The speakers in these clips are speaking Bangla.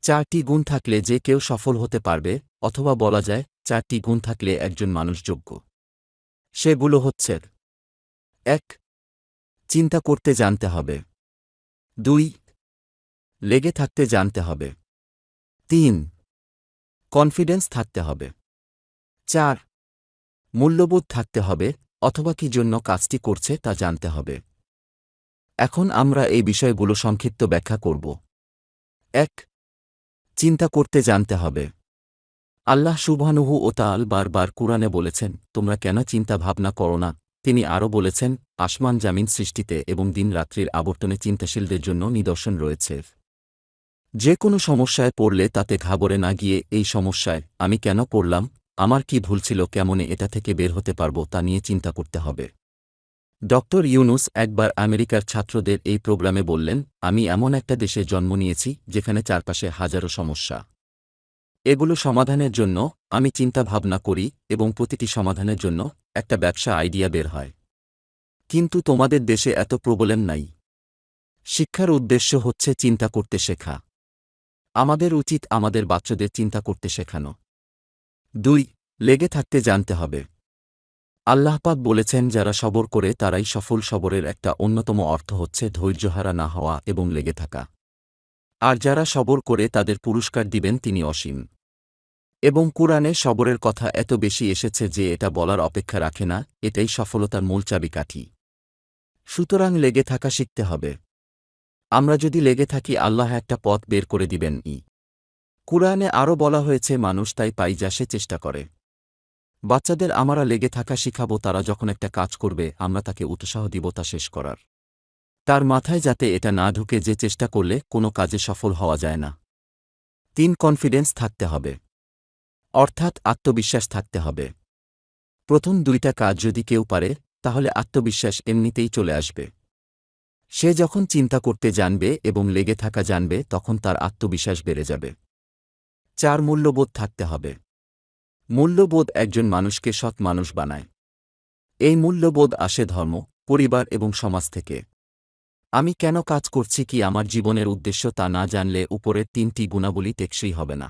চারটি গুণ থাকলে যে কেউ সফল হতে পারবে, অথবা বলা যায়, চারটি গুণ থাকলে একজন মানুষ যোগ্য। সেগুলো হচ্ছে এক, চিন্তা করতে জানতে হবে। দুই, লেগে থাকতে জানতে হবে। তিন, কনফিডেন্স থাকতে হবে। চার, মূল্যবোধ থাকতে হবে, অথবা কি জন্য কাজটি করছে তা জানতে হবে। এখন আমরা এই বিষয়গুলো সংক্ষিপ্ত ব্যাখ্যা করব। এক চিন্তা করতে জানতে হবে। আল্লাহ সুবহানুহু ও তাল বারবার কুরআনে বলেছেন, তোমরা কেন চিন্তা ভাবনা করো না? তিনি আরও বলেছেন, আসমান জামিন সৃষ্টিতে এবং দিন রাত্রির আবর্তনে চিন্তাশীলদের জন্য নিদর্শন রয়েছে। যে কোনো সমস্যায় পড়লে তাতে ঘাবড়ে না গিয়ে এই সমস্যায় আমি কেন পড়লাম? আমার কি ভুল ছিল? কেমনে এটা থেকে বের হতে পারব? তা নিয়ে চিন্তা করতে হবে। ডক্টর ইউনুস একবার আমেরিকার ছাত্রদের এই প্রোগ্রামে বললেন, আমি এমন একটা দেশে জন্ম নিয়েছি, যেখানে চারপাশে হাজারো সমস্যা। এগুলো সমাধানের জন্য আমি চিন্তা ভাবনা করি এবং প্রতিটি সমাধানের জন্য একটা ব্যবসা আইডিয়া বের হয়। কিন্তু তোমাদের দেশে এত প্রবলেম নাই। শিক্ষার উদ্দেশ্য হচ্ছে চিন্তা করতে শেখা। আমাদের উচিত আমাদের বাচ্চাদের চিন্তা করতে শেখানো। দুই, লেগে থাকতে জানতে হবে। আল্লাহপাক বলেছেন, যারা সবর করে তারাই সফল সবরের একটা অন্যতম অর্থ হচ্ছে ধৈর্যহারা না হওয়া এবং লেগে থাকা। আর যারা সবর করে তাদের পুরস্কার দিবেন তিনি অসীম। এবং কুরআনে সবরের কথা এত বেশি এসেছে যে এটা বলার অপেক্ষা রাখে না, এটাই সফলতার মূল চাবিকাঠি। সুতরাং লেগে থাকা শিখতে হবে। আমরা যদি লেগে থাকি, আল্লাহ একটা পথ বের করে দিবেন ই। কুরআনে আরও বলা হয়েছে, মানুষ তাই পাই যা সে চেষ্টা করে। বাচ্চাদের আমরা লেগে থাকা শিখাবো, তারা যখন একটা কাজ করবে, আমরা তাকে উৎসাহ দিব, তা শেষ করার। তার মাথায় যাতে এটা না ঢুকে, যে চেষ্টা করলে কোনো কাজে সফল হওয়া যায় না। তিন কনফিডেন্স থাকতে হবে। অর্থাৎ আত্মবিশ্বাস থাকতে হবে। প্রথম দুইটা কাজ যদি কেউ পারে, তাহলে আত্মবিশ্বাস এমনিতেই চলে আসবে। সে যখন চিন্তা করতে জানবে এবং লেগে থাকা জানবে, তখন তার আত্মবিশ্বাস বেড়ে যাবে। চার, মূল্যবোধ থাকতে হবে। মূল্যবোধ একজন মানুষকে সৎ মানুষ বানায়। এই মূল্যবোধ আসে ধর্ম, পরিবার এবং সমাজ থেকে। আমি কেন কাজ করছি কি আমার জীবনের উদ্দেশ্য তা না জানলে উপরের তিনটি গুণাবলী টেকসই হবে না।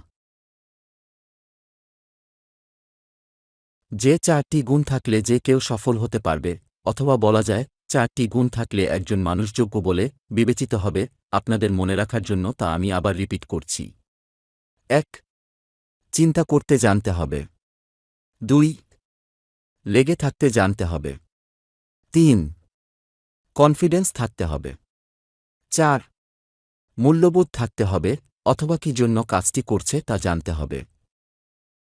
যে চারটি গুণ থাকলে যে কেউ সফল হতে পারবে, অথবা বলা যায়, চারটি গুণ থাকলে একজন মানুষযোগ্য বলে বিবেচিত হবে, আপনাদের মনে রাখার জন্য তা আমি আবার রিপিট করছি। এক চিন্তা করতে জানতে হবে। দুই, লেগে থাকতে জানতে হবে। তিন কনফিডেন্স থাকতে হবে। চার, মূল্যবোধ থাকতে হবে অথবা কি জন্য কাজটি করছে তা জানতে হবে।